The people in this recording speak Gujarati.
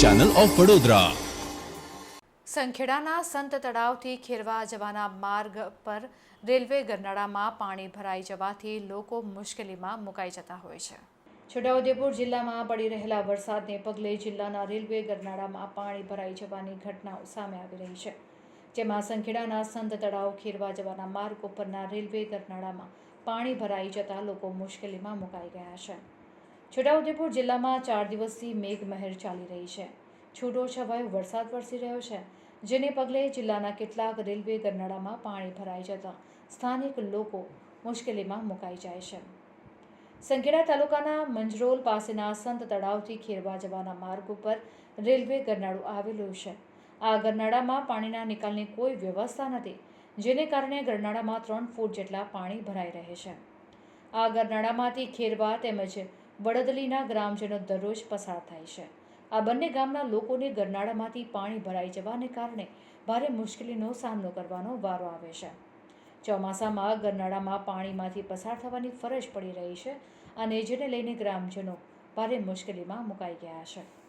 ચેનલ ઓફ વડોદરા સંખેડાના સંત તળાવથી ખેરવા જવાના માર્ગ પર રેલવે ગરનાળામાં પાણી ભરાઈ જવાથી લોકો મુશ્કેલીમાં મુકાઈ જતા હોય છે. છોટાઉદેપુર જિલ્લામાં પડી રહેલા વરસાદને પગલે જિલ્લાના રેલવે ગરનાળામાં પાણી ભરાઈ જવાની ઘટનાઓ સામે આવી રહી છે. જેમાં સંખેડાના સંત તળાવ ખેરવા જવાના માર્ગ ઉપરના રેલવે ગરનાળામાં પાણી ભરાઈ જતા લોકો મુશ્કેલીમાં મુકાઈ ગયા છે. છોટાઉદેપુર જિલ્લામાં ચાર દિવસથી મેઘમહેર ચાલી રહી છે. છૂટો છવાયો વરસાદ વરસી રહ્યો છે, જેને પગલે જિલ્લાના કેટલાક રેલવે ગરનાળામાં પાણી ભરાઈ જતા સ્થાનિક લોકો મુશ્કેલીમાં મુકાઈ જાય છે. સંખેડા તાલુકાના મંજરોલ પાસેના સંત તળાવથી ખેરવા જવાના માર્ગ ઉપર રેલવે ગરનાળું આવેલું છે. આ ગરનાળામાં પાણીના નિકાલની કોઈ વ્યવસ્થા નથી, જેને કારણે ગરનાળામાં ત્રણ ફૂટ જેટલા પાણી ભરાઈ રહે છે. આ ગરનાળામાંથી ખેરવા તેમજ વડદલીના ગ્રામજનો દરરોજ પસાર થાય છે. આ બંને ગામના લોકોને ગરનાળામાંથી પાણી ભરાઈ જવાને કારણે ભારે મુશ્કેલીનો સામનો કરવાનો વારો આવે છે. ચોમાસામાં ગરનાળામાં પાણીમાંથી પસાર થવાની ફરજ પડી રહી છે અને જેને લઈને ગ્રામજનો ભારે મુશ્કેલીમાં મુકાઈ ગયા છે.